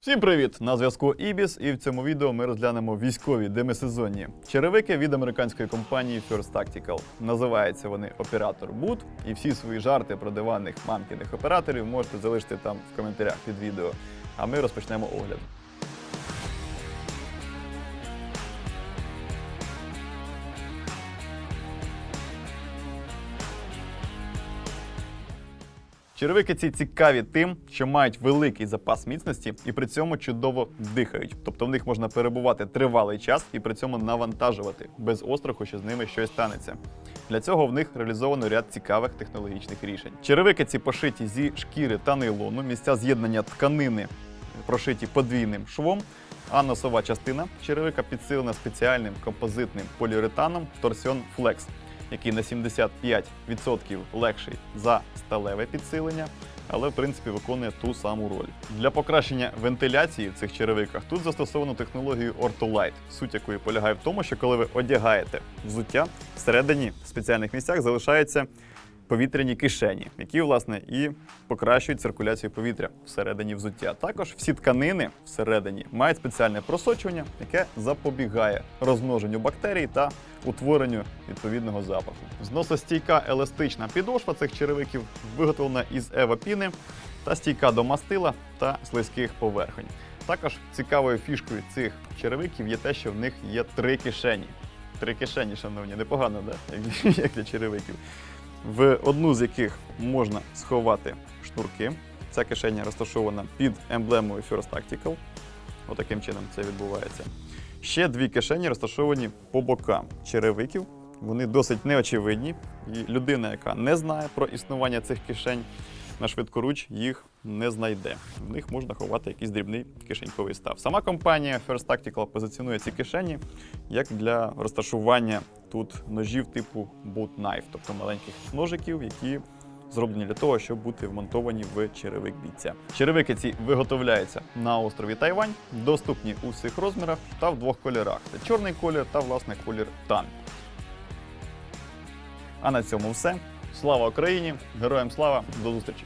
Всім привіт! На зв'язку Ібіс, і в цьому відео ми розглянемо військові демисезонні черевики від американської компанії First Tactical. Називаються вони Оператор Boot, і всі свої жарти про диванних мамкіних операторів можете залишити там в коментарях під відео. А ми розпочнемо огляд. Черевики ці цікаві тим, що мають великий запас міцності і при цьому чудово дихають. Тобто в них можна перебувати тривалий час і при цьому навантажувати без остраху, що з ними щось станеться. Для цього в них реалізовано ряд цікавих технологічних рішень. Черевики ці пошиті зі шкіри та нейлону, місця з'єднання тканини прошиті подвійним швом. А носова частина черевика підсилена спеціальним композитним поліуретаном Torsion Flex, який на 75% легший за сталеве підсилення, але в принципі виконує ту саму роль. Для покращення вентиляції в цих черевиках тут застосовано технологію Ortolite, суть якої полягає в тому, що коли ви одягаєте взуття, всередині в спеціальних місцях залишаються повітряні кишені, які власне і покращують циркуляцію повітря всередині взуття. Також всі тканини всередині мають спеціальне просочування, яке запобігає розмноженню бактерій та утворенню відповідного запаху. Зносостійка еластична підошва цих черевиків виготовлена із евапіни та стійка до мастила та слизьких поверхонь. Також цікавою фішкою цих черевиків є те, що в них є три кишені. Три кишені, шановні, непогано, да? як- для черевиків в одну з яких можна сховати шнурки. Ця кишеня розташована під емблемою First Tactical. Отаким чином це відбувається. Ще дві кишені розташовані по бокам черевиків. Вони досить неочевидні. І людина, яка не знає про існування цих кишень, на швидкоруч їх не знайде. В них можна ховати якийсь дрібний кишеньковий став. Сама компанія First Tactical позиціонує ці кишені як для розташування тут ножів типу boot knife, тобто маленьких ножиків, які зроблені для того, щоб бути вмонтовані в черевик бійця. Черевики ці виготовляються на острові Тайвань, доступні у всіх розмірах та в двох кольорах: це чорний колір та власне колір тан. А на цьому все. Слава Україні! Героям слава! До зустрічі!